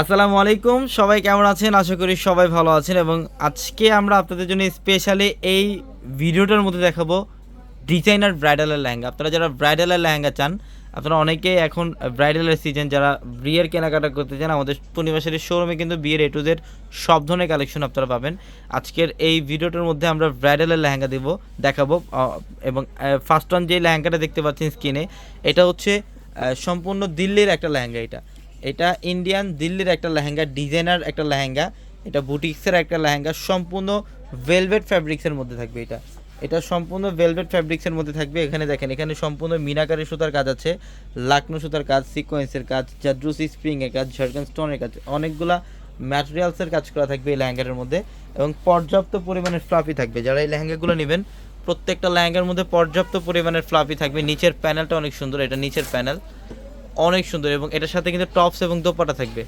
আসসালামু আলাইকুম, সবাই কেমন আছেন? আশা করি সবাই ভালো আছেন এবং আজকে আমরা আপনাদের জন্য স্পেশালি এই ভিডিওটার মধ্যে দেখাবো ডিজাইনার ব্রাইডালের লেহেঙ্গা। আপনারা যারা ব্রাইডালের লেহেঙ্গা চান, আপনারা অনেকেই এখন ব্রাইডালের সিজন যারা বিয়ের কেনাকাটা করতে চান, আমাদের পূর্ণিমাসের শোরুমে কিন্তু বিয়ের এ টু জেড সব ধরনের কালেকশন আপনারা পাবেন। আজকের এই ভিডিওটার মধ্যে আমরা ব্রাইডালের লেহেঙ্গা দেবো, দেখাবো এবং ফার্স্ট অন যে লেহেঙ্গাটা দেখতে পাচ্ছেন স্ক্রিনে এটা হচ্ছে সম্পূর্ণ দিল্লির একটা লেহেঙ্গা এটা। এটা ইন্ডিয়ান দিল্লির একটা লেহেঙ্গা ডিজাইনার একটা লেহেঙ্গা, এটা বুটিক্সের একটা লেহেঙ্গা, সম্পূর্ণ ভেলভেট ফ্যাব্রিক্সের মধ্যে থাকবে এটা। এটা সম্পূর্ণ ভেলভেট ফ্যাব্রিক্সের মধ্যে থাকবে। এখানে দেখেন, এখানে সম্পূর্ণ মিনাকারি সুতার কাজ আছে, লাকনো সুতার কাজ সিকোয়েন্সের কাজ জাদ্রুসি স্প্রিংয়ের কাজ ঝাড়খান স্টোনের কাজ, অনেকগুলা ম্যাটেরিয়ালসের কাজ করা থাকবে এই লেহেঙ্গাটার মধ্যে এবং পর্যাপ্ত পরিমাণের ফ্লাফি থাকবে। যারা এই লেহেঙ্গাগুলো নেবেন, প্রত্যেকটা লেহেঙ্গার মধ্যে পর্যাপ্ত পরিমাণের ফ্লাফি থাকবে। নিচের প্যানেলটা অনেক সুন্দর, এটা নিচের প্যানেল অনেক সুন্দর এবং এটার সাথে কিন্তু টপস এবং দোপাটা থাকবে।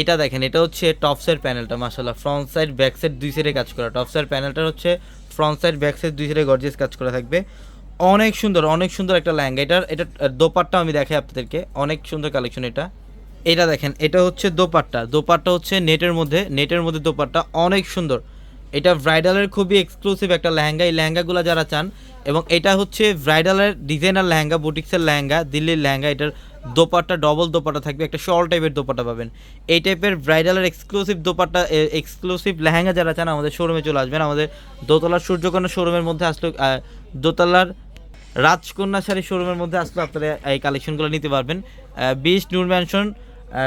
এটা দেখেন, এটা হচ্ছে টপসের প্যানেলটা মাসাল্লাহ ফ্রন্ট সাইড ব্যাক সাইড দুই সাইডে কাজ করা। টপসের প্যানেলটা হচ্ছে ফ্রন্ট সাইড ব্যাক সাইড দুই সাইডে গর্জিয়াস কাজ করা থাকবে। অনেক সুন্দর অনেক সুন্দর একটা লেহেঙ্গা। এটার এটা দোপাট্টা আমি দেখাই আপনাদেরকে। অনেক সুন্দর কালেকশন এটা। এটা দেখেন, এটা হচ্ছে দোপাট্টা। দোপাট্টা হচ্ছে নেটের মধ্যে নেটের মধ্যে দোপাট্টা। অনেক সুন্দর। এটা ব্রাইডালের খুবই এক্সক্লুসিভ একটা লেহেঙ্গা। এই লেহেঙ্গাগুলো যারা চান, এবং এটা হচ্ছে ব্রাইডালের ডিজাইনার লেহেঙ্গা বুটিক্সের লেহেঙ্গা, দিল্লির লেহেঙ্গা। এটার দোপাট্টা ডবল দোপাট্টা থাকবে, একটা শল টাইপের দোপাট্টা পাবেন। এই টাইপের ব্রাইডালের এক্সক্লুসিভ দোপাট্টা এক্সক্লুসিভ লেহেঙ্গা যারা চান, আমাদের শোরুমে চলে আসবেন। আমাদের দোতলার সূর্যকন্যা শোরুমের মধ্যে আসলে দোতলার রাজকন্যা শাড়ি শোরুমের মধ্যে আসলে আপনারা এই কালেকশনগুলো নিতে পারবেন। বিশ নূর ম্যানশন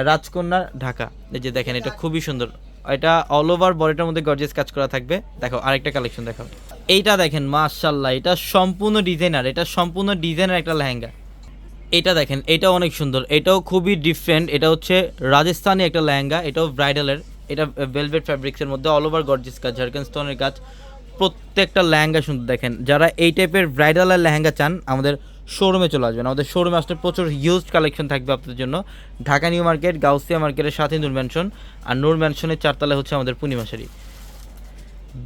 রাজকন্যা, ঢাকা। এই যে দেখেন, এটা খুবই সুন্দর। এটা অল ওভার বডিটার মধ্যে গর্জেস কাজ করা থাকবে। দেখো, আরেকটা কালেকশন দেখো এইটা দেখেন মাশাল্লাহ এটা সম্পূর্ণ ডিজাইনার এটা সম্পূর্ণ ডিজাইনার একটা লেহেঙ্গা। এটা দেখেন এটা অনেক সুন্দর। এটাও খুবই ডিফারেন্ট এটা হচ্ছে রাজস্থানি একটা লেহেঙ্গা, এটাও ব্রাইডালের এটা ভেলভেট ফ্যাব্রিক্সের মধ্যে অল ওভার গর্জিস কাজ ঝাড়খান স্টোনের কাজ। প্রত্যেকটা লেহেঙ্গা সুন্দর দেখেন। যারা এই টাইপের ব্রাইডালের লেহেঙ্গা চান, আমাদের শোরুমে চলে আসবেন। আমাদের শোরুমে আসলে প্রচুর হিউজ কালেকশন থাকবে আপনাদের জন্য। ঢাকা নিউ মার্কেট, গাউসিয়া মার্কেটের সাথে নূর ম্যানশন আর নূর ম্যানশনের চারতলায় হচ্ছে আমাদের পূর্ণিমা শাড়ি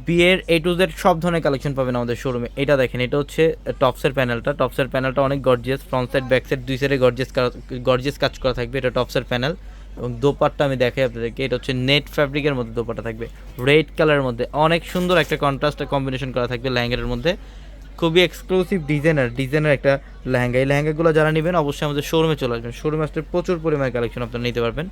বিয়ের এ টু জেড সব ধরনের কালেকশন পাবেন আমাদের শোরুমে এটা দেখেন, এটা হচ্ছে টপসের প্যানেলটা টপসের প্যানেলটা অনেক gorgeous front side back side দুই সাইডে গর্জিয়াস গর্জিয়াস কাজ করা থাকবে। এটা টপসের প্যানেল এবং দোপাট্টা আমি দেখাই আপনাদেরকে, এটা হচ্ছে নেট ফ্যাব্রিকের মধ্যে দোপাট্টা থাকবে। রেড কালারের মধ্যে অনেক সুন্দর একটা কন্ট্রাস্ট কম্বিনেশন করা থাকবে লেহেঙ্গার মধ্যে। খুবই এক্সক্লুসিভ ডিজাইনার ডিজাইনার একটা লেহেঙ্গা। এই লেহেঙ্গাগুলো যারা নেবেন, অবশ্যই আমাদের শোরুমে চলে আসবেন। শোরুমে আসলে প্রচুর পরিমাণে কালেকশন আপনারা নিতে পারবেন।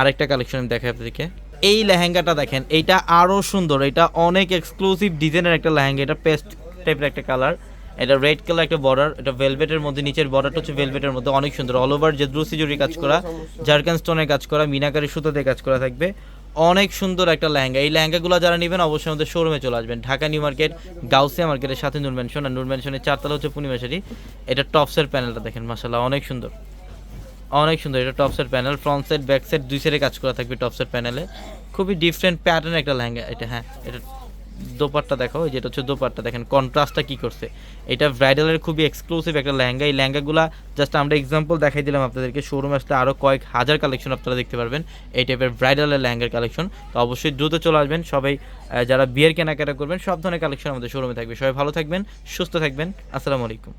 আরেকটা কালেকশন আমি দেখাই আপনাদেরকে। এই লেহেঙ্গাটা দেখেন এটা আরও সুন্দর, এটা অনেক এক্সক্লুসিভ ডিজাইনের একটা লেহেঙ্গা, এটা পেস্ট টাইপের একটা কালার এটা রেড কালার একটা বর্ডার এটা ভেলভেটের মধ্যে, নিচের বর্ডারটা হচ্ছে ভেলভেটের মধ্যে, অনেক সুন্দর অল ওভার জেদ্রুসি জুড়ি কাজ করা জার্কান স্টোনের কাজ করা মিনাকারি সুতোতে কাজ করা থাকবে, অনেক সুন্দর একটা লেহেঙ্গা, এই লেহেঙ্গাগুলো যারা নেবেন অবশ্যই আমাদের শোরুমে চলে আসবেন, ঢাকা নিউ মার্কেট, গাউসিয়া মার্কেটের সাথে নূর আর নূর চারতলা হচ্ছে পূর্ণিমাশারি এটা টপসের প্যানেলটা দেখেন মাসাল্লাহ অনেক সুন্দর। অনেক সুন্দর, এটা top টপসের panel front side back side দুই সাইডে কাজ করা থাকবে টপ টপসের প্যানেলে খুবই ডিফারেন্ট প্যাটার্ন একটা লেহেঙ্গা এটা হ্যাঁ এটা দোপাট্টা দেখো যেটা হচ্ছে দোপাট্টা, দেখেন কন্ট্রাস্টটা কি করছে। এটা ব্রাইডালের খুবই এক্সক্লুসিভ একটা লেহেঙ্গা, এই লেহেঙ্গাগুলা জাস্ট আমরা এক্সাম্পল দেখাই দিলাম আপনাদেরকে শোরুম আসলে আরও কয়েক হাজার কালেকশন আপনারা দেখতে পারবেন, এই টাইপের ব্রাইডালের লেহেঙ্গার কালেকশন তো অবশ্যই দ্রুত চলে আসবেন, সবাই যারা বিয়ের কেনাকাটা করবেন, সব ধরনের কালেকশন আমাদের শোরুমে থাকবে। সবাই ভালো থাকবেন, সুস্থ থাকবেন, আসসালামু আলাইকুম।